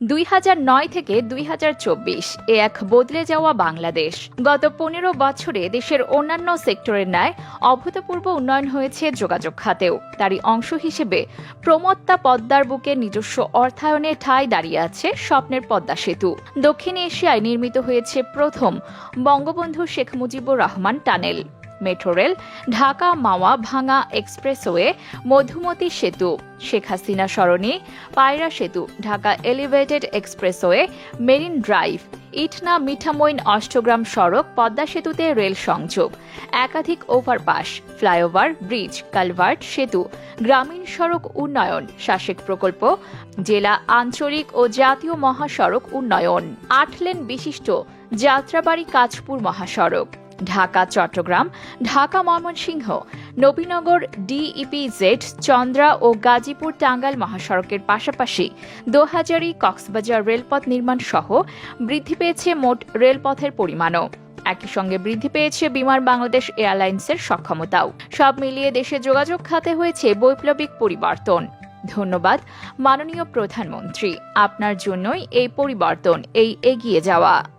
দুই হাজার নয় থেকে দুই হাজার চব্বিশ এ এক বদলে যাওয়া বাংলাদেশ। গত পনেরো বছরে দেশের অন্যান্য সেক্টরের ন্যায় অভূতপূর্ব উন্নয়ন হয়েছে যোগাযোগ খাতেও। তারই অংশ হিসেবে প্রমত্তা পদ্মার বুকে নিজস্ব অর্থায়নে ঠাঁই দাঁড়িয়ে আছে স্বপ্নের পদ্মা সেতু। দক্ষিণ এশিয়ায় নির্মিত হয়েছে প্রথম Bangabandhu Sheikh Mujibur Rahman tunnel. Metro rail, Dhaka Mawa Bhanga expressway, Madhumati সেতু, শেখ হাসিনা সরণি, পায়রা সেতু, Dhaka elevated expressway, marine drive, Itna Mithamain Austagram সড়ক, পদ্মা সেতুতে রেল সংযোগ, একাধিক ওভারপাস, ফ্লাইওভার, ব্রিজ, কালভার্ট সেতু, গ্রামীণ সড়ক উন্নয়ন, শাসিক প্রকল্প, জেলা আঞ্চলিক ও জাতীয় মহাসড়ক উন্নয়ন, আট লেন বিশিষ্ট যাত্রাবাড়ি কাঁচপুর মহাসড়ক। ঢাকা, চট্টগ্রাম, ঢাকা, ময়মনসিংহ, নবীনগর ডিইপিজেড চন্দ্রা ও গাজীপুর টাঙ্গাইল মহাসড়কের পাশাপাশি দোহাজারি, কক্সবাজার রেলপথ নির্মাণ সহ বৃদ্ধি পেয়েছে মোট রেলপথের পরিমাণও। একই সঙ্গে বৃদ্ধি পেয়েছে বিমান বাংলাদেশ এয়ারলাইন্সের সক্ষমতাও। সব মিলিয়ে দেশে যোগাযোগ খাতে হয়েছে বৈপ্লবিক পরিবর্তন। ধন্যবাদ, মাননীয় প্রধানমন্ত্রী। আপনার জন্যই এই পরিবর্তন, এই এগিয়ে যাওয়া।